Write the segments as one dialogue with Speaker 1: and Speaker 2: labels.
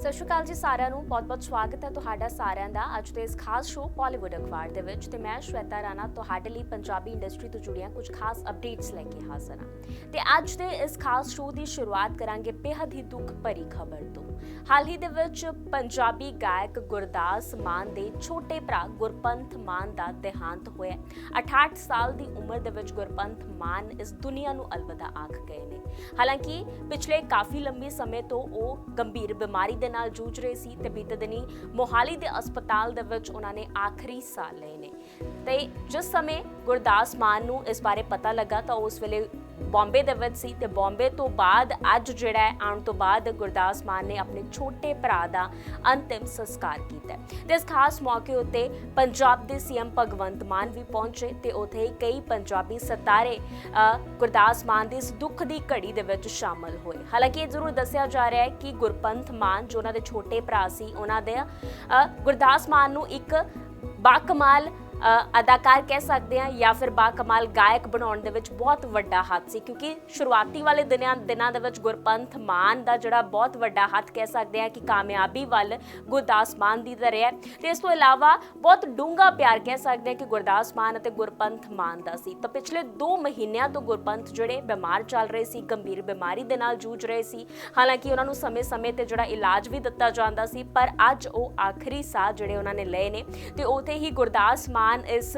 Speaker 1: ਸਤਿ ਸ਼੍ਰੀ ਅਕਾਲ ਜੀ ਸਾਰਿਆਂ ਨੂੰ। ਬਹੁਤ-ਬਹੁਤ ਸਵਾਗਤ ਹੈ ਤੁਹਾਡਾ ਸਾਰਿਆਂ ਦਾ ਅੱਜ ਦੇ ਇਸ ਖਾਸ ਸ਼ੋਅ ਬਾਲੀਵੁੱਡ ਅਖਬਾਰ ਦੇ ਵਿੱਚ ਤੇ ਮੈਂ ਸ਼ਵੇਤਾ ਰਾਣਾ ਤੁਹਾਡੇ ਲਈ ਪੰਜਾਬੀ ਇੰਡਸਟਰੀ ਤੋਂ ਜੁੜੀਆਂ ਕੁਝ ਖਾਸ ਅਪਡੇਟਸ ਲੈ ਕੇ ਹਾਜ਼ਰ ਹਾਂ। ਤੇ ਅੱਜ ਦੇ ਇਸ ਖਾਸ ਸ਼ੋਅ ਦੀ ਸ਼ੁਰੂਆਤ ਕਰਾਂਗੇ ਬੇहद ਹੀ ਦੁੱਖ ਭਰੀ ਖਬਰ ਤੋਂ। ਹਾਲ ਹੀ ਦੇ ਵਿੱਚ ਪੰਜਾਬੀ ਗਾਇਕ ਗੁਰਦਾਸ ਮਾਨ ਦੇ ਛੋਟੇ ਭਰਾ ਗੁਰਪੰਥ ਮਾਨ ਦਾ ਦੇਹਾਂਤ ਹੋਇਆ 68 ਸਾਲ ਦੀ ਉਮਰ ਦੇ ਵਿੱਚ ਗੁਰਪੰਥ ਮਾਨ ਇਸ ਦੁਨੀਆ ਨੂੰ ਅਲਵਿਦਾ ਆਖ ਗਏ ਨੇ। ਹਾਲਾਂਕਿ ਪਿਛਲੇ ਕਾਫੀ ਲੰਬੇ ਸਮੇਂ ਤੋਂ ਉਹ ਗੰਭੀਰ ਬਿਮਾਰੀ ਦੇ ਨਾਲ ਜੂਝ ਰਹੇ ਸੀ ਤੇ ਬੀਤੇ ਦਿਨੀ ਮੋਹਾਲੀ ਦੇ ਹਸਪਤਾਲ ਦੇ ਵਿੱਚ ਉਹਨਾਂ ਨੇ ਆਖਰੀ ਸਾਹ ਲਏ ਨੇ। ਤੇ ਜਿਸ ਸਮੇਂ ਗੁਰਦਾਸ ਮਾਨ ਨੂੰ ਇਸ ਬਾਰੇ ਪਤਾ ਲੱਗਾ ਤਾਂ ਉਸ ਵੇਲੇ ਬੰਬੇ ਦੇ ਵਿੱਚ ਸੀ ਤੇ ਬੰਬੇ ਤੋਂ ਬਾਅਦ ਅੱਜ ਜਿਹੜਾ ਹੈ, ਆਉਣ ਤੋਂ ਬਾਅਦ ਗੁਰਦਾਸ ਮਾਨ ਨੇ ਆਪਣੇ ਛੋਟੇ ਭਰਾ ਦਾ ਅੰਤਿਮ ਸੰਸਕਾਰ ਕੀਤਾ ਹੈ। ਤੇ ਇਸ ਖਾਸ ਮੌਕੇ ਉੱਤੇ ਪੰਜਾਬ ਦੇ ਸੀਐਮ ਭਗਵੰਤ ਮਾਨ ਵੀ ਪਹੁੰਚੇ ਤੇ ਉਥੇ ਕਈ ਪੰਜਾਬੀ ਸਿਤਾਰੇ ਗੁਰਦਾਸ ਮਾਨ ਦੀ ਇਸ ਦੁੱਖ ਦੀ ਘੜੀ ਦੇ ਵਿੱਚ ਸ਼ਾਮਲ ਹੋਏ ਹਾਲਾਂਕਿ ਇਹ ਜ਼ਰੂਰ ਦੱਸਿਆ ਜਾ ਰਿਹਾ ਹੈ ਕਿ ਗੁਰਪੰਥ ਮਾਨ ਜੋ ਉਹਨਾਂ ਦੇ ਛੋਟੇ ਭਰਾ ਸੀ, ਉਹਨਾਂ ਦੇ ਗੁਰਦਾਸ ਮਾਨ ਨੂੰ ਇੱਕ ਬਾਕਮਾਲ ਅਦਾਕਾਰ ਕਹਿ ਸਕਦੇ ਆ ਜਾਂ ਫਿਰ ਬਾ ਕਮਾਲ ਗਾਇਕ ਬਣਾਉਣ ਦੇ ਵਿੱਚ ਬਹੁਤ ਵੱਡਾ ਹੱਥ ਸੀ, ਕਿਉਂਕਿ ਸ਼ੁਰੂਆਤੀ ਵਾਲੇ ਦਿਨਾਂ ਦਿਨਾਂ ਦੇ ਵਿੱਚ ਗੁਰਪੰਥ ਮਾਨ ਦਾ ਜਿਹੜਾ ਬਹੁਤ ਵੱਡਾ ਹੱਥ ਕਹਿ ਸਕਦੇ ਆ ਕਿ ਕਾਮਯਾਬੀ ਵੱਲ ਗੁਰਦਾਸ ਮਾਨ ਦੀ ਤਰ੍ਹਾਂ ਹੈ। ਤੇ ਇਸ ਤੋਂ ਇਲਾਵਾ ਬਹੁਤ ਡੂੰਘਾ ਪਿਆਰ ਕਹਿ ਸਕਦੇ ਆ ਕਿ ਗੁਰਦਾਸ ਮਾਨ ਅਤੇ ਗੁਰਪੰਥ ਮਾਨ ਦਾ ਸੀ। ਤਾਂ ਪਿਛਲੇ 2 ਮਹੀਨਿਆਂ ਤੋਂ ਗੁਰਪੰਥ ਜਿਹੜੇ ਬਿਮਾਰ ਚੱਲ ਰਹੇ ਸੀ, ਗੰਭੀਰ ਬਿਮਾਰੀ ਦੇ ਨਾਲ ਜੂਝ ਰਹੇ ਸੀ। ਹਾਲਾਂਕਿ ਉਹਨਾਂ ਨੂੰ ਸਮੇਂ-ਸਮੇਂ ਤੇ ਜਿਹੜਾ ਇਲਾਜ ਵੀ ਦਿੱਤਾ ਜਾਂਦਾ ਸੀ, ਪਰ ਅੱਜ ਉਹ ਆਖਰੀ ਸਾਹ ਜਿਹੜੇ ਉਹਨਾਂ ਨੇ ਲਏ ਨੇ, ਤੇ ਉਥੇ ਹੀ ਗੁਰਦਾਸ ਮਾਨ ਇਸ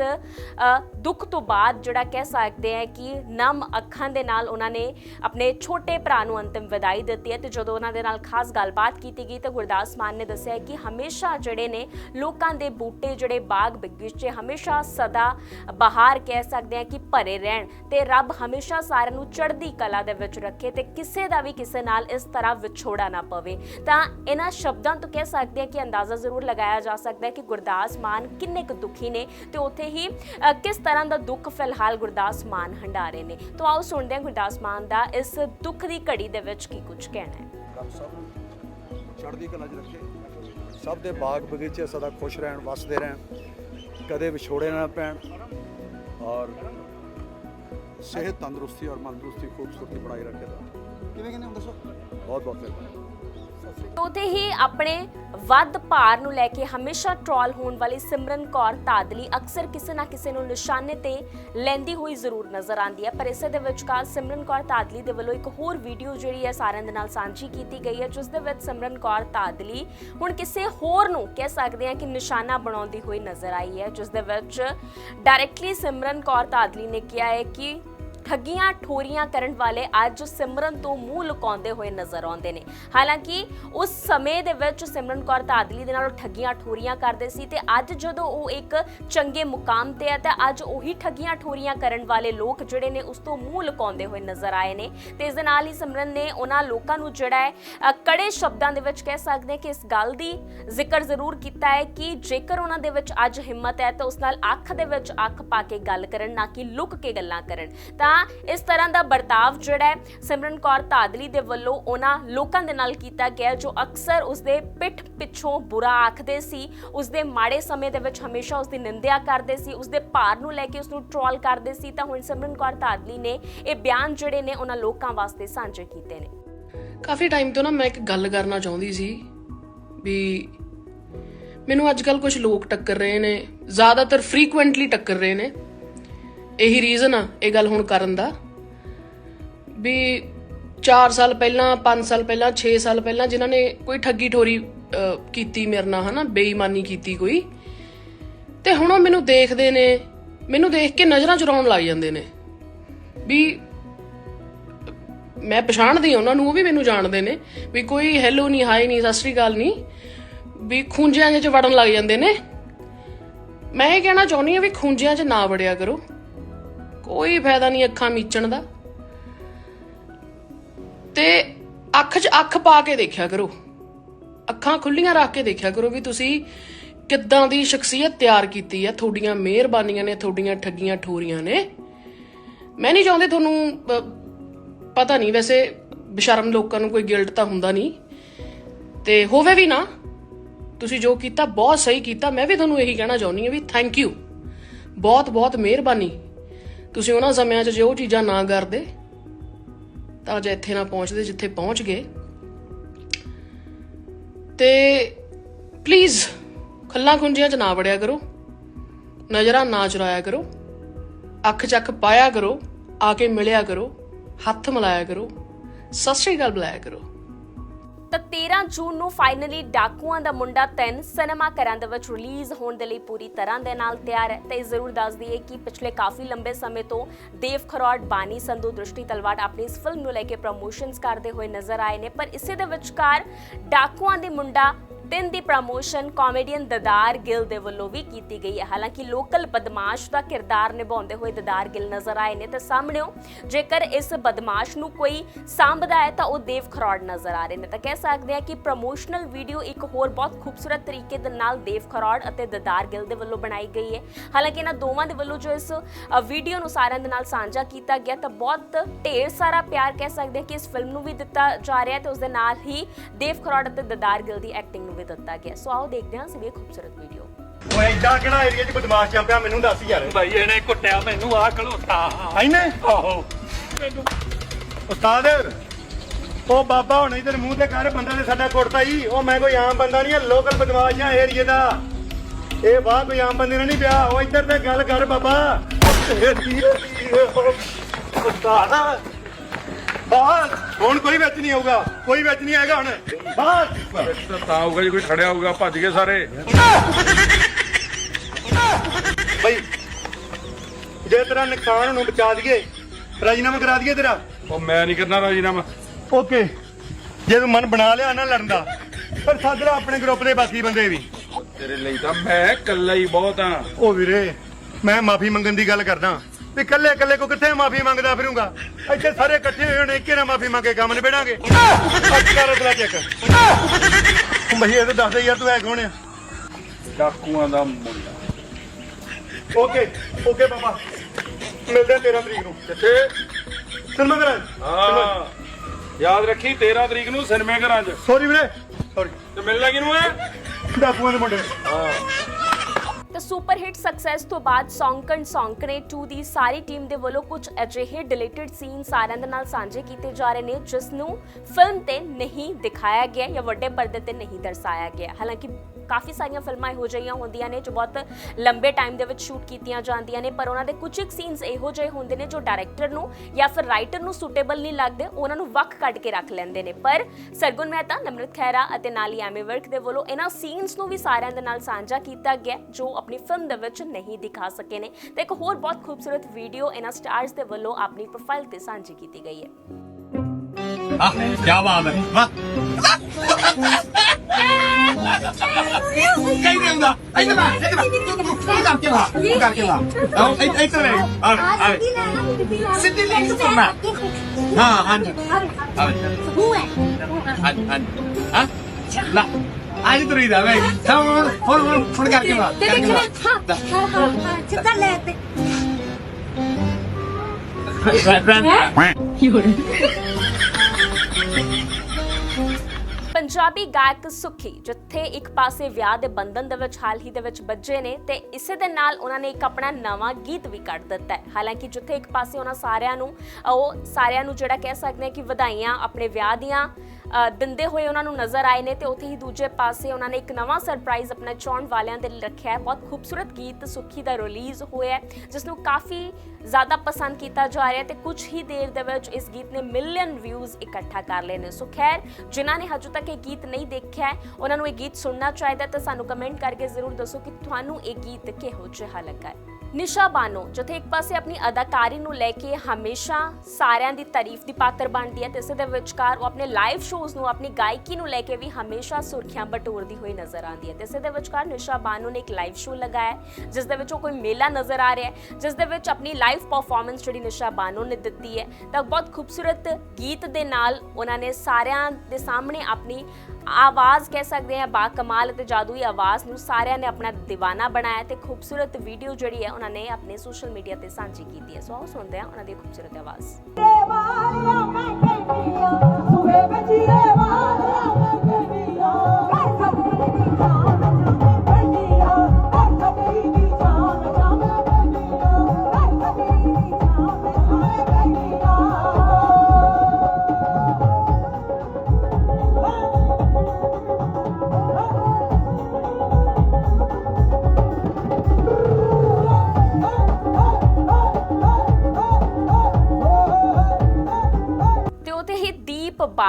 Speaker 1: ਦੁੱਖ ਤੋਂ ਬਾਅਦ ਜਿਹੜਾ ਕਹਿ ਸਕਦੇ ਆ ਕਿ ਨਮ ਅੱਖਾਂ ਦੇ ਨਾਲ ਉਹਨਾਂ ਨੇ ਆਪਣੇ ਛੋਟੇ ਭਰਾ ਨੂੰ ਅੰਤਿਮ ਵਿਦਾਈ ਦਿੱਤੀ ਹੈ ਤੇ ਜਦੋਂ ਉਹਨਾਂ ਦੇ ਨਾਲ ਖਾਸ ਗੱਲਬਾਤ ਕੀਤੀ ਗਈ ਤਾਂ ਗੁਰਦਾਸ ਮਾਨ ਨੇ ਦੱਸਿਆ ਕਿ ਹਮੇਸ਼ਾ ਜਿਹੜੇ ਨੇ ਲੋਕਾਂ ਦੇ ਬੂਟੇ ਜਿਹੜੇ ਬਾਗ ਬਗੀਚੇ ਹਮੇਸ਼ਾ ਸਦਾ ਬਹਾਰ ਕਹਿ ਸਕਦੇ ਆ ਕਿ ਭਰੇ ਰਹਿਣ ਤੇ ਰੱਬ ਹਮੇਸ਼ਾ ਸਾਰਿਆਂ ਨੂੰ ਚੜ੍ਹਦੀ ਕਲਾ ਦੇ ਵਿੱਚ ਰੱਖੇ ਤੇ ਕਿਸੇ ਦਾ ਵੀ ਕਿਸੇ ਨਾਲ ਇਸ ਤਰ੍ਹਾਂ ਵਿਛੋੜਾ ਨਾ ਪਵੇ। ਤਾਂ ਇਹਨਾਂ ਸ਼ਬਦਾਂ ਤੋਂ ਕਹਿ ਸਕਦੇ ਆ ਕਿ ਅੰਦਾਜ਼ਾ ਜ਼ਰੂਰ ਲਗਾਇਆ ਜਾ ਸਕਦਾ ਹੈ ਕਿ ਗੁਰਦਾਸ ਮਾਨ ਕਿੰਨੇ ਕੁ ਦੁਖੀ ਨੇ ਤੇ ਉੱਥੇ ਹੀ ਕਿਸ ਤਰ੍ਹਾਂ ਦਾ ਦੁੱਖ ਫਿਲਹਾਲ ਗੁਰਦਾਸ ਮਾਨ ਹੰਡਾ ਰਹੇ ਨੇ? ਤਾਂ ਆਓ ਸੁਣਦੇ ਹਾਂ ਗੁਰਦਾਸ ਮਾਨ ਦਾ ਇਸ ਦੁੱਖ ਦੀ ਘੜੀ ਦੇ ਵਿੱਚ ਕੀ ਕੁਝ ਕਹਿਣਾ ਹੈ।
Speaker 2: ਚੜ੍ਹਦੀ ਕਲਾ 'ਚ ਰੱਖੇ। ਸਭ ਦੇ ਬਾਗ ਬਗੀਚੇ ਸਦਾ ਖੁਸ਼ ਰਹਿਣ ਵਸਦੇ ਰਹਿਣ। ਕਦੇ ਵਿਛੋੜੇ ਨਾ ਪੈਣ। ਔਰ ਸਿਹਤ ਤੰਦਰੁਸਤੀ ਔਰ ਮਨਦਰੁਸਤੀ ਖੂਬਸੂਰਤੀ ਬਣਾਈ ਰੱਖੇ ਦਾ ਕਿਵੇਂ ਕਹਿੰਦੇ ਹੋ? ਦੱਸੋ। ਬਹੁਤ ਬਹੁਤ ਮਿਹਰਬਾਨੀ।
Speaker 1: ਉਤੇ ਹੀ ਆਪਣੇ ਵੱਧ ਭਾਰ ਨੂੰ ਲੈ ਕੇ ਹਮੇਸ਼ਾ ਟ੍ਰੋਲ ਹੋਣ ਵਾਲੀ ਸਿਮਰਨ ਕੌਰ ਤਾਦਲੀ ਅਕਸਰ ਕਿਸੇ ਨਾ ਕਿਸੇ ਨੂੰ ਨਿਸ਼ਾਨੇ ਤੇ ਲੈਂਦੀ ਹੋਈ ਜ਼ਰੂਰ ਨਜ਼ਰ ਆਉਂਦੀ ਹੈ। ਪਰ ਇਸੇ ਦੇ ਵਿਚਕਾਰ ਸਿਮਰਨ ਕੌਰ ਤਾਦਲੀ ਦੇ ਵੱਲੋਂ ਇੱਕ ਹੋਰ ਵੀਡੀਓ ਜਿਹੜੀ ਹੈ ਸਾਰਿਆਂ ਦੇ ਨਾਲ ਸਾਂਝੀ ਕੀਤੀ ਗਈ ਹੈ, ਜਿਸ ਦੇ ਵਿੱਚ ਸਿਮਰਨ ਕੌਰ ਤਾਦਲੀ ਹੁਣ ਕਿਸੇ ਹੋਰ ਨੂੰ ਕਹਿ ਸਕਦੇ ਹਾਂ ਕਿ ਨਿਸ਼ਾਨਾ ਬਣਾਉਂਦੀ ਹੋਈ ਨਜ਼ਰ ਆਈ ਹੈ, ਜਿਸ ਦੇ ਵਿੱਚ ਡਾਇਰੈਕਟਲੀ ਸਿਮਰਨ ਕੌਰ ਤਾਦਲੀ ਨੇ ਕਿਹਾ ਹੈ ਕਿ ਠੱਗੀਆਂ ਠੋਰੀਆਂ ਕਰਨ ਵਾਲੇ ਅੱਜ ਸਿਮਰਨ ਤੋਂ ਮੂੰਹ ਲੁਕਾਉਂਦੇ ਹੋਏ ਨਜ਼ਰ ਆਉਂਦੇ ਨੇ। ਹਾਲਾਂਕਿ ਉਸ ਸਮੇਂ ਦੇ ਵਿੱਚ ਸਿਮਰਨ ਕੌਰ ਤਾਦਲੀ ਦੇ ਨਾਲ ਉਹ ਠੱਗੀਆਂ ਠੋਰੀਆਂ ਕਰਦੇ ਸੀ ਤੇ ਅੱਜ ਜਦੋਂ ਉਹ ਇੱਕ ਚੰਗੇ ਮੁਕਾਮ ਤੇ ਹੈ ਤਾਂ ਅੱਜ ਉਹੀ ਠੱਗੀਆਂ ਠੋਰੀਆਂ ਕਰਨ ਵਾਲੇ ਲੋਕ ਜਿਹੜੇ ਨੇ ਉਸ ਤੋਂ ਮੂੰਹ ਲੁਕਾਉਂਦੇ ਹੋਏ ਨਜ਼ਰ ਆਏ ਨੇ। ਤੇ ਇਸ ਦੇ ਨਾਲ ਹੀ ਸਿਮਰਨ ਨੇ ਉਹਨਾਂ ਲੋਕਾਂ ਨੂੰ ਜਿਹੜਾ ਹੈ ਕੜੇ ਸ਼ਬਦਾਂ ਦੇ ਵਿੱਚ ਕਹਿ ਸਕਦੇ ਹਾਂ ਕਿ ਇਸ ਗੱਲ ਦੀ ਜ਼ਿਕਰ ਜ਼ਰੂਰ ਕੀਤਾ ਹੈ ਕਿ ਜੇਕਰ ਉਹਨਾਂ ਦੇ ਵਿੱਚ ਅੱਜ ਹਿੰਮਤ ਹੈ ਤਾਂ ਉਸ ਨਾਲ ਅੱਖ ਦੇ ਵਿੱਚ ਅੱਖ ਪਾ ਕੇ ਗੱਲ ਕਰਨ, ਨਾ ਕਿ ਲੁਕ ਕੇ ਗੱਲਾਂ ਕਰਨ। ਤਾਂ ਇਸ ਤਰ੍ਹਾਂ ਦਾ ਵਰਤਾਵ ਜਿਹੜਾ ਹੈ, ਸਿਮਰਨ ਕੌਰ ਤਾਦਲੀ ਦੇ ਵੱਲੋਂ ਉਹਨਾਂ ਲੋਕਾਂ ਦੇ ਨਾਲ ਕੀਤਾ ਗਿਆ, ਜੋ ਅਕਸਰ ਉਸਦੇ ਪਿੱਠ ਪਿੱਛੋਂ ਬੁਰਾ ਆਖਦੇ ਸੀ। ਉਸਦੇ ਮਾੜੇ ਸਮੇਂ ਦੇ ਵਿੱਚ ਹਮੇਸ਼ਾ ਉਸਦੀ ਨਿੰਦਿਆ ਕਰਦੇ ਸੀ। ਉਸਦੇ ਭਾਰ ਨੂੰ ਲੈ ਕੇ ਉਸ ਟ੍ਰੋਲ ਕਰਦੇ ਸੀ। ਤਾਂ ਹੁਣ ਸਿਮਰਨ ਕੌਰ ਤਾਦਲੀ ਨੇ ਇਹ ਬਿਆਨ ਜਿਹੜੇ ਨੇ ਉਹਨਾਂ ਲੋਕਾਂ ਵਾਸਤੇ ਸਾਂਝੇ ਕੀਤੇ ਨੇ।
Speaker 3: ਕਾਫੀ ਟਾਈਮ ਤੋਂ ਨਾ ਮੈਂ ਇੱਕ ਗੱਲ ਕਰਨਾ ਚਾਹੁੰਦੀ ਸੀ ਵੀ ਮੈਨੂੰ ਅੱਜ ਕੱਲ ਕੁਝ ਲੋਕ ਟੱਕਰ ਰਹੇ ਨੇ, ਜ਼ਿਆਦਾਤਰ ਫ੍ਰੀਕੁਐਂਟਲੀ ਟੱਕਰ ਰਹੇ ਨੇ। ਇਹੀ ਰੀਜ਼ਨ ਆ, ਇਹ ਗੱਲ ਹੁਣ ਕਰਨ ਦਾ। ਵੀ 4 ਸਾਲ ਪਹਿਲਾਂ 5 ਸਾਲ ਪਹਿਲਾਂ 6 ਸਾਲ ਪਹਿਲਾਂ ਜਿਨ੍ਹਾਂ ਨੇ ਕੋਈ ਠੱਗੀ ਠੋਰੀ ਕੀਤੀ ਮੇਰੇ ਨਾਲ, ਹਨਾ, ਬੇਈਮਾਨੀ ਕੀਤੀ ਕੋਈ, ਤੇ ਹੁਣ ਉਹ ਮੈਨੂੰ ਦੇਖਦੇ ਨੇ, ਮੈਨੂੰ ਦੇਖ ਕੇ ਨਜ਼ਰਾਂ ਚੁਰਾਉਣ ਲੱਗ ਜਾਂਦੇ ਨੇ। ਵੀ ਮੈਂ ਪਛਾਣਦੀ ਹਾਂ ਉਹਨਾਂ ਨੂੰ, ਉਹ ਵੀ ਮੈਨੂੰ ਜਾਣਦੇ ਨੇ, ਵੀ ਕੋਈ ਹੈਲੋ ਨਹੀਂ ਹਾਈ ਨਹੀਂ ਸਤਿ ਸ੍ਰੀ ਅਕਾਲ ਨਹੀਂ ਵੀ ਖੁੰਝਿਆਂ ਚ ਵੜਨ ਲੱਗ ਜਾਂਦੇ ਨੇ। ਮੈਂ ਇਹ ਕਹਿਣਾ ਚਾਹੁੰਦੀ ਹਾਂ ਵੀ ਖੁੰਝਿਆਂ 'ਚ ਨਾ ਵੜਿਆ ਕਰੋ। ਕੋਈ ਫਾਇਦਾ ਨਹੀਂ ਅੱਖਾਂ ਮੀਚਣ ਦਾ। ਤੇ ਅੱਖ 'ਚ ਅੱਖ ਪਾ ਕੇ ਦੇਖਿਆ ਕਰੋ। ਅੱਖਾਂ ਖੁੱਲੀਆਂ ਰੱਖ ਕੇ ਦੇਖਿਆ ਕਰੋ ਵੀ ਤੁਸੀਂ ਕਿੱਦਾਂ ਦੀ ਸ਼ਖਸੀਅਤ ਤਿਆਰ ਕੀਤੀ ਹੈ ਤੁਹਾਡੀਆਂ ਮਿਹਰਬਾਨੀਆਂ ਨੇ, ਤੁਹਾਡੀਆਂ ਠੱਗੀਆਂ ਠੋਰੀਆਂ ਨੇ। ਮੈਂ ਨਹੀਂ ਚਾਹੁੰਦੀ ਤੁਹਾਨੂੰ ਪਤਾ ਨਹੀਂ, ਵੈਸੇ ਬਸ਼ਰਮ ਲੋਕਾਂ ਨੂੰ ਕੋਈ ਗਿਲਟ ਤਾਂ ਹੁੰਦਾ ਨਹੀਂ। ਤੇ ਹੋਵੇ ਵੀ ਨਾ, ਤੁਸੀਂ ਜੋ ਕੀਤਾ, ਬਹੁਤ ਸਹੀ ਕੀਤਾ। ਮੈਂ ਵੀ ਤੁਹਾਨੂੰ ਇਹੀ ਕਹਿਣਾ ਚਾਹੁੰਦੀ ਹਾਂ ਵੀ ਥੈਂਕ ਯੂ ਬਹੁਤ ਬਹੁਤ ਮਿਹਰਬਾਨੀ। ਤੁਸੀਂ ਉਹਨਾਂ ਸਮਿਆਂ 'ਚ ਜੇ ਉਹ ਚੀਜ਼ਾਂ ਨਾ ਕਰਦੇ, ਤਾਂ ਅੱਜ ਇੱਥੇ ਨਾ ਪਹੁੰਚਦੇ ਜਿੱਥੇ ਪਹੁੰਚ ਗਏ। ਤੇ ਪਲੀਜ਼ ਖੱਲਾਂ ਖੁੰਝੀਆਂ 'ਚ ਨਾ ਵੜਿਆ ਕਰੋ, ਨਜ਼ਰਾਂ ਨਾ ਚੁਰਾਇਆ ਕਰੋ, ਅੱਖ ਚੱਕ ਪਾਇਆ ਕਰੋ, ਆ ਕੇ ਮਿਲਿਆ ਕਰੋ, ਹੱਥ ਮਿਲਾਇਆ ਕਰੋ, ਸਤਿ ਸ਼੍ਰੀ ਅਕਾਲ ਬੁਲਾਇਆ ਕਰੋ।
Speaker 1: ਤਾਂ 13 ਜੂਨ ਨੂੰ ਫਾਈਨਲੀ ਡਾਕੂਆਂ ਦਾ ਮੁੰਡਾ 3 ਸਿਨੇਮਾ ਘਰਾਂ ਦੇ ਵਿੱਚ ਰਿਲੀਜ਼ ਹੋਣ ਦੇ ਲਈ ਪੂਰੀ ਤਰ੍ਹਾਂ ਦੇ ਨਾਲ ਤਿਆਰ ਹੈ। ਤੇ ਇਹ ਜ਼ਰੂਰ ਦੱਸ ਦਈਏ ਕਿ ਪਿਛਲੇ ਕਾਫੀ ਲੰਬੇ ਸਮੇਂ ਤੋਂ ਦੇਵ ਖਰੋੜ ਬਾਨੀ ਸੰਧੂ, ਦ੍ਰਿਸ਼ਟੀ ਤਲਵਾੜ ਆਪਣੀ ਇਸ ਫਿਲਮ ਨੂੰ ਲੈ ਕੇ ਪ੍ਰਮੋਸ਼ਨਸ ਕਰਦੇ ਹੋਏ ਨਜ਼ਰ ਆਏ ਨੇ। ਪਰ ਇਸੇ ਦੇ ਵਿਚਕਾਰ ਡਾਕੂਆਂ ਦੇ ਮੁੰਡਾ ਤਿੰਨ ਦੀ ਪ੍ਰਮੋਸ਼ਨ ਕਾਮੇਡੀਅਨ ਦਦਾਰ ਗਿੱਲ ਦੇ ਵੱਲੋਂ ਵੀ ਕੀਤੀ ਗਈ ਹੈ। ਹਾਲਾਂਕਿ ਲੋਕਲ ਬਦਮਾਸ਼ ਦਾ ਕਿਰਦਾਰ ਨਿਭਾਉਂਦੇ ਹੋਏ ਦਦਾਰ ਗਿੱਲ ਨਜ਼ਰ ਆਏ ਨੇ ਤੇ ਸਾਹਮਣਿਓ ਜੇਕਰ ਇਸ ਬਦਮਾਸ਼ ਨੂੰ ਕੋਈ ਸਾਂਭਦਾ ਹੈ ਤਾਂ ਉਹ ਦੇਵ ਖਰੋੜ ਨਜ਼ਰ ਆ ਰਹੇ ਨੇ। ਤਾਂ ਕਹਿ ਸਕਦੇ ਆ ਕਿ ਪ੍ਰਮੋਸ਼ਨਲ ਵੀਡੀਓ ਇੱਕ ਹੋਰ ਬਹੁਤ ਖੂਬਸੂਰਤ ਤਰੀਕੇ ਦੇ ਨਾਲ ਦੇਵ ਖਰੋੜ ਅਤੇ ਦਦਾਰ ਗਿੱਲ ਦੇ ਵੱਲੋਂ ਬਣਾਈ ਗਈ ਹੈ। ਹਾਲਾਂਕਿ ਇਹਨਾਂ ਦੋਵਾਂ ਦੇ ਵੱਲੋਂ ਜੋ ਇਸ ਵੀਡੀਓ ਨੂੰ ਸਾਰਿਆਂ ਦੇ ਨਾਲ ਸਾਂਝਾ ਕੀਤਾ ਗਿਆ ਤਾਂ ਬਹੁਤ ਢੇਰ ਸਾਰਾ ਪਿਆਰ ਕਹਿ ਸਕਦੇ ਹਾਂ ਕਿ ਇਸ ਫਿਲਮ ਨੂੰ ਵੀ ਦਿੱਤਾ ਜਾ ਰਿਹਾ ਹੈ ਤੇ ਉਸ ਦੇ ਨਾਲ ਹੀ ਦੇਵ ਖਰੋੜ ਅਤੇ ਦਦਾਰ ਗਿੱਲ ਦੀ ਐਕਟਿੰਗ ਨੂੰ ਵੀ ਦਿੱਤਾ ਗਿਆ। ਸੋ ਆਓ ਦੇਖਦੇ ਹਾਂ ਅਸੀਂ ਵੀ ਇਹ ਖੂਬਸੂਰਤ ਵੀਡੀਓ
Speaker 4: ਓਏ ਏਡਾ ਕਿਹੜਾ ਏਰੀਆ 'ਚ ਬਦਮਾਸ਼ ਚੰਪਿਆ ਮੈਨੂੰ ਦੱਸ ਯਾਰ।
Speaker 5: ਭਾਈ ਇਹਨੇ ਕੁੱਟਿਆ ਮੈਨੂੰ ਆ ਖਲੋਤਾ।
Speaker 4: ਐਨੇ
Speaker 5: ਆਹੋ। ਮੈਨੂੰ
Speaker 4: ਉਸਤਾਦ ਉਹ ਬਾਬਾ ਹੁਣ ਇਧਰ ਮੂੰਹ ਤੇ ਕਰ ਬੰਦਾ ਨੇ ਸਾਡਾ ਕੁੱਟਦਾ ਜੀ। ਉਹ ਮੈਂ ਕੋਈ ਆਮ ਬੰਦਾ ਨਹੀਂ ਆ ਲੋਕਲ ਬਦਮਾਸ਼ ਆ ਏਰੀਏ ਦਾ। ਇਹ ਵਾਹ ਕੋਈ ਆਮ ਬੰਦੇ ਨਾਲ ਨਹੀਂ ਪਿਆ। ਉਹ ਇੱਧਰ ਤੇ ਗੱਲ ਕਰ ਬਾਬਾ। ਉਸਤਾਦ। ਬਾਹਰ। ਹੁਣ ਕੋਈ ਵਿੱਚ ਨਹੀਂ ਆਊਗਾ ਕੋਈ ਵਿੱਚ ਨਹੀਂ ਆਏਗਾ ਹੁਣ। ਬਾਹਰ।
Speaker 5: ਤਾਂ ਆਊਗਾ ਜੀ ਕੋਈ ਖੜਿਆ ਹੋਊਗਾ ਭੱਜ ਗਏ ਸਾਰੇ।
Speaker 4: ਬਈ ਜੇ ਤੇਰਾ ਨੁਕਸਾਨ ਨੂੰ ਬਚਾ ਦਈਏ। ਰਾਜੀਨਾਮਾ ਕਰਾ ਦਈਏ ਤੇਰਾ।
Speaker 5: ਉਹ ਮੈਂ ਨਹੀਂ ਕਰਨਾ ਰਾਜੀਨਾਮਾ।
Speaker 4: ਓਕੇ। ਜੇ ਤੂੰ ਮਨ ਬਣਾ ਲਿਆ ਨਾ ਲੜਨ ਦਾ ਪਰ ਸਾਦਰਾ ਆਪਣੇ ਗਰੁੱਪ ਦੇ ਬਾਕੀ ਬੰਦੇ ਵੀ।
Speaker 5: ਤੇਰੇ ਲਈ ਤਾਂ ਮੈਂ ਇਕੱਲਾ ਹੀ ਬਹੁਤ ਆ।
Speaker 4: ਉਹ ਵੀਰੇ ਮੈਂ ਮਾਫੀ ਮੰਗਣ ਦੀ ਗੱਲ ਕਰਦਾ। ਵੀ ਕੱਲੇ ਕੱਲੇ ਕੋ ਕਿੱਥੇ ਮਾਫੀ ਮੰਗਦਾ ਫਿਰੂੰਗਾ? ਇੱਥੇ ਸਾਰੇ ਇਕੱਠੇ ਹੋਏ ਹੋਣੇ ਇੱਕੇ ਨਾਲ ਮਾਫੀ ਮੰਗ ਕੰਮ ਨਿਬੇੜਾਂਗੇ। ਕਰ ਤੇਰਾ ਚੈੱਕ ਭਈ ਇਹ ਤਾਂ ਦੱਸ ਦੇ ਯਾਰ ਤੂੰ ਹੈ ਕੌਣ ਆ?
Speaker 5: ਡਾਕੂਆਂ ਦਾ ਮੁੰਡਾ।
Speaker 4: ਓਕੇ ਓਕੇ ਬਾਬਾ। ਮਿਲਦੇ ਆ 13 ਤਰੀਕ ਨੂੰ।
Speaker 5: ਕਿੱਥੇ?
Speaker 4: ਸਿਨਮਾ ਕਰਾਂ
Speaker 5: ਹਾਂ। ਯਾਦ ਰੱਖੀ 13 ਤਰੀਕ ਨੂੰ ਸਿਨੇਮੇ ਘਰਾਂ 'ਚ।
Speaker 4: ਸੌਰੀ ਵੀਰੇ। ਸੌਰੀ
Speaker 5: ਤੇ ਮਿਲਣਾ ਕਿਨੂੰ ਹੈ?
Speaker 4: ਡਾਕੂਆਂ ਦੇ ਮੁੰਡੇ।
Speaker 1: ਤੇ ਸੁਪਰ ਹਿੱਟ ਸਕਸੈਸ ਤੋਂ ਬਾਅਦ ਸੌਂਕਣ ਸੌਂਕਣੇ 2 ਦੀ ਸਾਰੀ ਟੀਮ ਦੇ ਵੱਲੋਂ ਕੁਝ ਅਜਿਹੇ ਡਿਲੀਟਡ ਸੀਨ ਸਾਰਿਆਂ ਦੇ ਨਾਲ ਸਾਂਝੇ ਕੀਤੇ ਜਾ ਰਹੇ ਨੇ, ਜਿਸ ਨੂੰ ਫਿਲਮ ਤੇ ਨਹੀਂ ਦਿਖਾਇਆ ਗਿਆ ਜਾਂ ਵੱਡੇ ਪਰਦੇ ਤੇ ਨਹੀਂ ਦਰਸਾਇਆ ਗਿਆ। ਹਾਲਾਂਕਿ ਕਾਫੀ ਸਾਰੀਆਂ ਫਿਲਮਾਂ ਇਹੋ ਜਿਹੀਆਂ ਹੁੰਦੀਆਂ ਨੇ ਜੋ ਬਹੁਤ ਲੰਬੇ ਟਾਈਮ ਦੇ ਵਿੱਚ ਸ਼ੂਟ ਕੀਤੀਆਂ ਜਾਂਦੀਆਂ ਨੇ, ਪਰ ਉਹਨਾਂ ਦੇ ਕੁਝ ਇੱਕ ਸੀਨਸ ਇਹੋ ਜਿਹੇ ਹੁੰਦੇ ਨੇ ਜੋ ਡਾਇਰੈਕਟਰ ਨੂੰ ਜਾਂ ਫਿਰ ਰਾਈਟਰ ਨੂੰ ਸੂਟੇਬਲ ਨਹੀਂ ਲੱਗਦੇ, ਉਹਨਾਂ ਨੂੰ ਵੱਖ ਕੱਢ ਕੇ ਰੱਖ ਲੈਂਦੇ ਨੇ। ਪਰ ਸਰਗੁਣ ਮਹਿਤਾ, ਨਮਰਤ ਖੈਰਾ ਅਤੇ ਨਾਲੀ ਹੀ ਐਮੀ ਵਰਕ ਦੇ ਵੱਲੋਂ ਇਹਨਾਂ ਸੀਨਸ ਨੂੰ ਵੀ ਸਾਰਿਆਂ ਦੇ ਨਾਲ ਸਾਂਝਾ ਕੀਤਾ ਗਿਆ, ਜੋ ਆਪਣੇ ਆਪਣੀ ਫਿਲਮ ਦੇ ਵਿੱਚ ਨਹੀਂ ਦਿਖਾ ਸਕੇ ਨੇ ਤੇ ਇੱਕ ਹੋਰ ਬਹੁਤ ਖੂਬਸੂਰਤ ਵੀਡੀਓ ਇਹਨਾਂ ਸਟਾਰਸ ਦੇ ਵੱਲੋਂ ਆਪਣੀ ਪ੍ਰੋਫਾਈਲ ਤੇ ਸਾਂਝੀ ਕੀਤੀ ਗਈ ਹੈ
Speaker 6: ਆਹ ਕੀ ਬਾਤ ਹੈ ਵਾਹ ਕਈ ਨਹੀਂ ਹੁੰਦਾ ਇੱਧਰ ਆ ਇੱਧਰ ਆ ਤੂੰ ਕਰਕੇ ਲਾ ਤੂੰ ਕਰਕੇ ਲਾ ਆਓ ਇੱਧਰ ਆ ਆ ਸਿੱਧੀ ਲੈ ਕੇ ਫਰਮਾ ਹਾਂ ਹਾਂ ਹਾਂ ਹਾਂ ਹਾਂ ਹਾਂ ਅੱਜ ਤੁਰੀ ਦਾ ਵੇ ਹੁਣ ਹੁਣ ਹੁਣ ਕਰਕੇ ਵਾ ਕਰਕੇ ਵਾ ਹਾਂ
Speaker 7: ਹਾਂ ਹਾਂ ਚਿੱਤਾ
Speaker 1: ਪੰਜਾਬੀ ਗਾਇਕ ਸੁਖੀ ਜਿੱਥੇ ਇੱਕ ਪਾਸੇ ਵਿਆਹ ਦੇ ਬੰਧਨ ਦੇ ਵਿੱਚ ਹਾਲ ਹੀ ਦੇ ਵਿੱਚ ਬੱਜੇ ਨੇ ਤੇ ਇਸੇ ਦੇ ਨਾਲ ਉਹਨਾਂ ਨੇ ਇੱਕ ਆਪਣਾ ਨਵਾਂ ਗੀਤ ਵੀ ਕੱਢ ਦਿੱਤਾ ਹੈ ਹਾਲਾਂਕਿ ਜਿੱਥੇ ਇੱਕ ਪਾਸੇ ਉਹਨਾਂ ਸਾਰਿਆਂ ਨੂੰ ਉਹ ਸਾਰਿਆਂ ਨੂੰ ਜਿਹੜਾ ਕਹਿ ਸਕਦੇ ਆ ਕਿ ਵਧਾਈਆਂ ਆਪਣੇ ਵਿਆਹ ਦੀਆਂ ਦਿੰਦੇ ਹੋਏ ਉਹਨਾਂ ਨੂੰ ਨਜ਼ਰ ਆਏ ਨੇ ਤੇ ਉੱਥੇ ਹੀ ਦੂਜੇ ਪਾਸੇ ਉਹਨਾਂ ਨੇ ਇੱਕ ਨਵਾਂ ਸਰਪ੍ਰਾਈਜ਼ ਆਪਣੇ ਚਾਹਣ ਵਾਲਿਆਂ ਦੇ ਲਈ ਰੱਖਿਆ ਹੈ। ਬਹੁਤ ਖੂਬਸੂਰਤ ਗੀਤ ਸੁਖੀ ਦਾ ਰਿਲੀਜ਼ ਹੋਇਆ ਹੈ ਜਿਸ ਨੂੰ ਕਾਫੀ ਜ਼ਿਆਦਾ ਪਸੰਦ ਕੀਤਾ ਜਾ ਰਿਹਾ ਹੈ ਤੇ ਕੁਝ ਹੀ ਦੇਰ ਦੇ ਵਿੱਚ ਇਸ ਗੀਤ ਨੇ ਮਿਲੀਅਨ ਵਿਊਜ਼ ਇਕੱਠਾ ਕਰ ਲਏ ਨੇ। ਸੋ ਖੈਰ, ਜਿਨ੍ਹਾਂ ਨੇ ਹਜੇ ਤੱਕ ਇਹ ਗੀਤ ਨਹੀਂ ਦੇਖਿਆ ਉਹਨਾਂ ਨੂੰ ਇਹ ਗੀਤ ਸੁਣਨਾ ਚਾਹੀਦਾ ਤਾਂ ਸਾਨੂੰ ਕਮੈਂਟ ਕਰਕੇ ਜ਼ਰੂਰ ਦੱਸੋ ਕਿ ਤੁਹਾਨੂੰ ਇਹ ਗੀਤ ਕਿਹੋ ਜਿਹਾ ਲੱਗਾ ਹੈ ਨਿਸ਼ਾ ਬਾਨੋ, ਜਿੱਥੇ ਇੱਕ ਪਾਸੇ ਆਪਣੀ ਅਦਾਕਾਰੀ ਨੂੰ ਲੈ ਕੇ ਹਮੇਸ਼ਾ ਸਾਰਿਆਂ ਦੀ ਤਾਰੀਫ ਦੀ ਪਾਤਰ ਬਣਦੀ ਹੈ ਤੇ ਇਸੇ ਦੇ ਵਿਚਕਾਰ ਉਹ ਆਪਣੇ ਲਾਈਵ ਸ਼ੋਜ਼ ਨੂੰ, ਆਪਣੀ ਗਾਇਕੀ ਨੂੰ ਲੈ ਕੇ ਵੀ ਹਮੇਸ਼ਾ ਸੁਰਖੀਆਂ ਬਟੋਰਦੀ ਹੋਈ ਨਜ਼ਰ ਆਉਂਦੀ ਹੈ ਤੇ ਇਸੇ ਦੇ ਵਿਚਕਾਰ ਨਿਸ਼ਾ ਬਾਨੋ ਨੇ ਇੱਕ ਲਾਈਵ ਸ਼ੋਅ ਲਗਾਇਆ ਜਿਸ ਦੇ ਵਿੱਚ ਉਹ ਕੋਈ ਮੇਲਾ ਨਜ਼ਰ ਆ ਰਿਹਾ ਹੈ, ਜਿਸ ਦੇ ਵਿੱਚ ਆਪਣੀ ਲਾਈਵ ਪਰਫਾਰਮੈਂਸ ਜਿਹੜੀ ਨਿਸ਼ਾ ਬਾਨੋ ਨੇ ਦਿੱਤੀ ਹੈ, ਤਾਂ ਬਹੁਤ ਖੂਬਸੂਰਤ ਗੀਤ ਦੇ ਨਾਲ ਉਹਨਾਂ ਨੇ ਸਾਰਿਆਂ ਦੇ ਸਾਹਮਣੇ ਆਪਣੀ ਆਵਾਜ਼ ਕਹਿ ਸਕਦੇ ਹਾਂ ਬਾ ਕਮਾਲ ਅਤੇ ਜਾਦੂਈ ਆਵਾਜ਼ ਨੂੰ ਸਾਰਿਆਂ ਨੇ ਆਪਣਾ دیਵਾਨਾ ਬਣਾਇਆ ਤੇ ਖੂਬਸੂਰਤ ਵੀਡੀਓ ਜਿਹੜੀ ਹੈ ਉਹਨਾਂ ਨੇ ਆਪਣੇ ਸੋਸ਼ਲ ਮੀਡੀਆ ਤੇ ਸਾਂਝੀ ਕੀਤੀ ਹੈ ਸੋ ਆਓ ਸੁਣਦੇ ਹਾਂ ਉਹਨਾਂ ਦੀ ਖੂਬਸੂਰਤ ਆਵਾਜ਼
Speaker 7: ਸੁਵੇ ਬਚੀਰੇ ਵਾਲਿਆ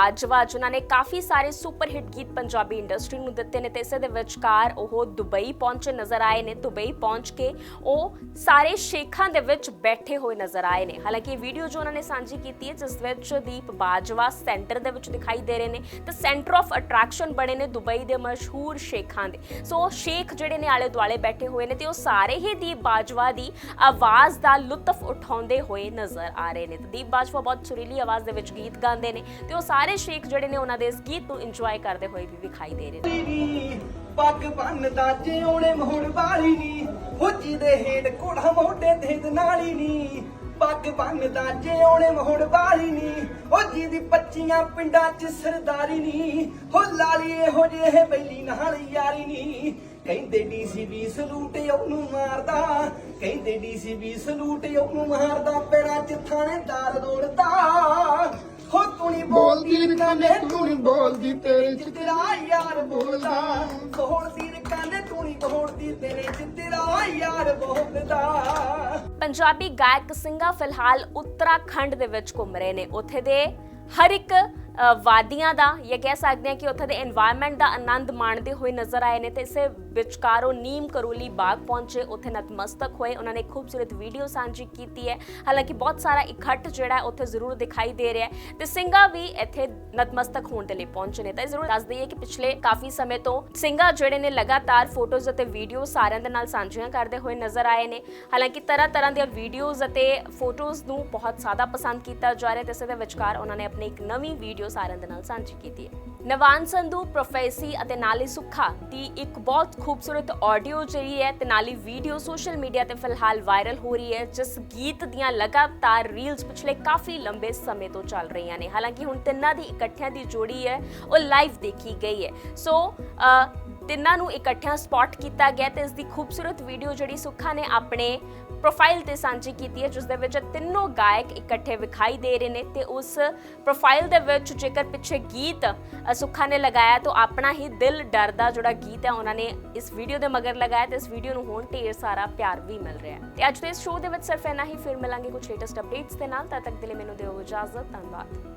Speaker 1: ਬਾਜਵਾ ਜਿਨ੍ਹਾਂ ਨੇ ਕਾਫੀ ਸਾਰੇ ਸੁਪਰ ਹਿੱਟ ਗੀਤ ਪੰਜਾਬੀ ਇੰਡਸਟਰੀ ਨੂੰ ਦਿੱਤੇ ਨੇ ਤੇ ਇਸੇ ਦੇ ਵਿਚਕਾਰ ਉਹ ਦੁਬਈ ਪਹੁੰਚੇ ਨਜ਼ਰ ਆਏ ਨੇ। ਦੁਬਈ ਪਹੁੰਚ ਕੇ ਉਹ ਸਾਰੇ ਸ਼ੇਖਾਂ ਦੇ ਵਿੱਚ ਬੈਠੇ ਹੋਏ ਨਜ਼ਰ ਆਏ ਨੇ। ਹਾਲਾਂਕਿ ਵੀਡੀਓ ਜੋ ਉਹਨਾਂ ਨੇ ਸਾਂਝੀ ਕੀਤੀ ਹੈ, ਜਿਸ ਵਿੱਚ ਦੀਪ ਬਾਜਵਾ ਸੈਂਟਰ ਦੇ ਵਿੱਚ ਦਿਖਾਈ ਦੇ ਰਹੇ ਨੇ ਤੇ ਸੈਂਟਰ ਆਫ ਅਟਰੈਕਸ਼ਨ ਬਣੇ ਨੇ ਦੁਬਈ ਦੇ ਮਸ਼ਹੂਰ ਸ਼ੇਖਾਂ ਦੇ। ਸੋ ਸ਼ੇਖ ਜਿਹੜੇ ਨੇ ਆਲੇ ਦੁਆਲੇ ਬੈਠੇ ਹੋਏ ਨੇ ਤੇ ਉਹ ਸਾਰੇ ਹੀ ਦੀਪ ਬਾਜਵਾ ਦੀ ਆਵਾਜ਼ ਦਾ ਲੁਤਫ ਉਠਾਉਂਦੇ ਹੋਏ ਨਜ਼ਰ ਆ ਰਹੇ ਨੇ। ਤੇ ਦੀਪ ਬਾਜਵਾ ਬਹੁਤ ਸੁਰੀਲੀ ਆਵਾਜ਼ ਦੇ ਵਿੱਚ ਗੀਤ ਗਾਉਂਦੇ ਨੇ ਤੇ ਉਹ ਸਾਰੇ ਸ਼ੇਖ ਜਿਹੜੇ ਨੇ ਉਹਨਾਂ ਦੇ ਇਸ ਗੀਤ ਨੂੰ ਇੰਜੋਏ ਕਰਦੇ ਹੋਏ ਵੀ ਵਿਖਾਈ ਦੇ ਰਹੇ ਨੇ।
Speaker 8: ਨੀ ਪੱਗ ਬੰਨਦਾ ਜਿਉਣੇ ਮੋੜ ਵਾਲੀ ਨੀ ਹੁੱਜੀ ਦੇ ਹੇਠ ਕੋੜਾ ਮੋਢੇ ਤੇ ਨਾਲੀ ਨੀ ਪੱਗ ਬੰਨਦਾ ਜਿਉਣੇ ਮੋੜ ਵਾਲੀ ਨੀ ਹੁੱਜੀ ਦੀ ਪੱਚੀਆਂ ਪਿੰਡਾਂ ਚ ਸਰਦਾਰੀ ਨੀ ਹੋ ਲਾਲੀ ਇਹੋ ਜਿਹੇ ਬੈਲੀ ਨਾਲ ਯਾਰੀ ਨੀ ਕਹਿੰਦੇ ਡੀਸੀਬੀ ਸਲੂਟ ਉਹਨੂੰ ਮਾਰਦਾ, ਕਹਿੰਦੇ ਡੀਸੀਬੀ ਸਲੂਟ ਉਹਨੂੰ ਮਾਰਦਾ ਪੈਰਾਂ ਚ ਥਾਣੇਦਾਰ ਦੌੜਦਾ। ਹੋ ਤੂੰ ਨੀ ਬੋਲਦੀ ਰਕਾਨੇ ਤੂੰ ਨੀ ਬੋਲਦੀ ਤੇਰੇ ਚ ਤੇਰਾ ਯਾਰ ਬੋਲਦਾ। ਬੋਲਦੀ। ਰਕਾਨੇ ਤੂੰ ਨੀ ਬੋਲਦੀ ਤੇਰੇ ਚ ਤੇਰਾ ਯਾਰ ਬੋਲਦਾ।
Speaker 1: ਪੰਜਾਬੀ ਗਾਇਕ ਸਿੰਘਾ ਫਿਲਹਾਲ ਉੱਤਰਾਖੰਡ ਦੇ ਵਿੱਚ ਘੁੰਮ ਰਹੇ ਨੇ। ਉੱਥੇ ਦੇ ਹਰ ਇੱਕ ਵਾਦੀਆਂ ਦਾ ਜਾਂ ਕਹਿ ਸਕਦੇ ਹਾਂ ਕਿ ਉੱਥੇ ਦੇ এনवायरमेंट ਦਾ ਆਨੰਦ ਮਾਣਦੇ ਹੋਏ ਨਜ਼ਰ ਆਏ ਨੇ ਤੇ ਇਸੇ ਵਿਚਕਾਰੋਂ ਨੀਮ ਕਰੋਲੀ ਬਾਗ ਪਹੁੰਚੇ, ਉੱਥੇ ਨਤਮਸਤਕ ਹੋਏ। ਉਹਨਾਂ ਨੇ ਖੂਬਸੂਰਤ ਵੀਡੀਓ ਸਾਂਝੀ ਕੀਤੀ ਹੈ। ਹਾਲਾਂਕਿ ਬਹੁਤ ਸਾਰਾ ਇਕੱਠ ਜਿਹੜਾ ਹੈ ਉੱਥੇ ਜ਼ਰੂਰ ਦਿਖਾਈ ਦੇ ਰਿਹਾ ਹੈ ਤੇ ਸਿੰਘਾ ਵੀ ਇੱਥੇ ਨਤਮਸਤਕ ਹੋਣ ਦੇ ਲਈ ਪਹੁੰਚੇ ਨੇ। ਤਾਂ ਜ਼ਰੂਰ ਦੱਸ ਦਈਏ ਕਿ ਪਿਛਲੇ ਕਾਫੀ ਸਮੇਂ ਤੋਂ ਸਿੰਘਾ ਜਿਹੜੇ ਨੇ ਲਗਾਤਾਰ ਫੋਟੋਜ਼ ਅਤੇ ਵੀਡੀਓ ਸਾਰਿਆਂ ਦੇ ਨਾਲ ਸਾਂਝੀਆਂ ਕਰਦੇ ਹੋਏ ਨਜ਼ਰ ਆਏ ਨੇ। ਹਾਲਾਂਕਿ ਤਰ੍ਹਾਂ ਤਰ੍ਹਾਂ ਦੀਆਂ ਵੀਡੀਓਜ਼ ਅਤੇ ਫੋਟੋਜ਼ ਨੂੰ ਬਹੁਤ ਜ਼ਿਆਦਾ ਪਸੰਦ ਕੀਤਾ ਜਾ ਰਿਹਾ ਤੇ ਇਸ ਦੇ ਵਿਚਕਾਰ ਉਹਨਾਂ ਨੇ ਆਪਣੀ ਇੱਕ ਨਵੀਂ ਵੀਡੀਓ ਸਾਰਿਆਂ ਦੇ ਨਾਲ ਸਾਂਝੀ ਕੀਤੀ ਹੈ। ਨਵਾਨ ਸੰਧੂ ਪ੍ਰੋਫੈਸੀ ਅਤੇ ਨਾਲੀ ਸੁੱਖਾ ਦੀ ਇੱਕ ਬਹੁਤ ਖੂਬਸੂਰਤ ਆਡੀਓ ਜਿਹੜੀ ਹੈ ਤੇ ਨਾਲੀ ਵੀਡੀਓ ਸੋਸ਼ਲ ਮੀਡੀਆ ਤੇ ਫਿਲਹਾਲ ਵਾਇਰਲ ਹੋ ਰਹੀ ਹੈ। ਜਿਸ ਗੀਤ ਦੀਆਂ ਲਗਾਤਾਰ ਰੀਲਸ ਪਿਛਲੇ ਕਾਫੀ ਲੰਬੇ ਸਮੇਂ ਤੋਂ ਚੱਲ ਰਹੀਆਂ ਨੇ। ਹਾਲਾਂਕਿ ਹੁਣ ਤਿੰਨਾਂ ਦੀ ਇਕੱਠਿਆਂ ਦੀ ਜੋੜੀ ਹੈ ਉਹ ਲਾਈਵ ਦੇਖੀ ਗਈ ਹੈ। ਸੋ ਅ, ਤਿੰਨਾਂ ਨੂੰ ਇਕੱਠਿਆਂ ਸਪੌਟ ਕੀਤਾ ਗਿਆ ਤੇ ਇਸ ਦੀ ਖੂਬਸੂਰਤ ਵੀਡੀਓ ਜਿਹੜੀ ਸੁੱਖਾ ਨੇ ਆਪਣੇ ਪ੍ਰੋਫਾਈਲ ਤੇ ਸਾਂਝੀ ਕੀਤੀ ਹੈ ਜਿਸ ਦੇ ਵਿੱਚ ਤਿੰਨੋਂ ਗਾਇਕ ਇਕੱਠੇ ਵਿਖਾਈ ਦੇ ਰਹੇ ਨੇ ਤੇ ਉਸ ਪ੍ਰੋਫਾਈਲ ਦੇ ਵਿੱਚ ਜੇਕਰ ਪਿੱਛੇ ਗੀਤ ਸੁੱਖਾ ਨੇ ਲਗਾਇਆ ਤਾਂ ਆਪਣਾ ਹੀ ਦਿਲ ਡਰਦਾ ਜਿਹੜਾ ਗੀਤ ਹੈ ਉਹਨਾਂ ਨੇ ਇਸ ਵੀਡੀਓ ਦੇ ਮਗਰ ਲਗਾਇਆ ਤੇ ਇਸ ਵੀਡੀਓ ਨੂੰ ਹੁਣ ਢੇਰ ਸਾਰਾ ਪਿਆਰ ਵੀ ਮਿਲ ਰਿਹਾ ਹੈ। ਤੇ ਅੱਜ ਦੇ ਇਸ ਸ਼ੋਅ ਦੇ ਵਿੱਚ ਸਿਰਫ ਇੰਨਾ ਹੀ, ਫਿਰ ਮਿਲਾਂਗੇ ਕੁਝ ਲੇਟੈਸਟ ਅਪਡੇਟਸ ਦੇ ਨਾਲ, ਤਦ ਤੱਕ ਦੇ ਲਈ ਮੈਨੂੰ ਦਿਓ ਇਜਾਜ਼ਤ, ਧੰਨਵਾਦ।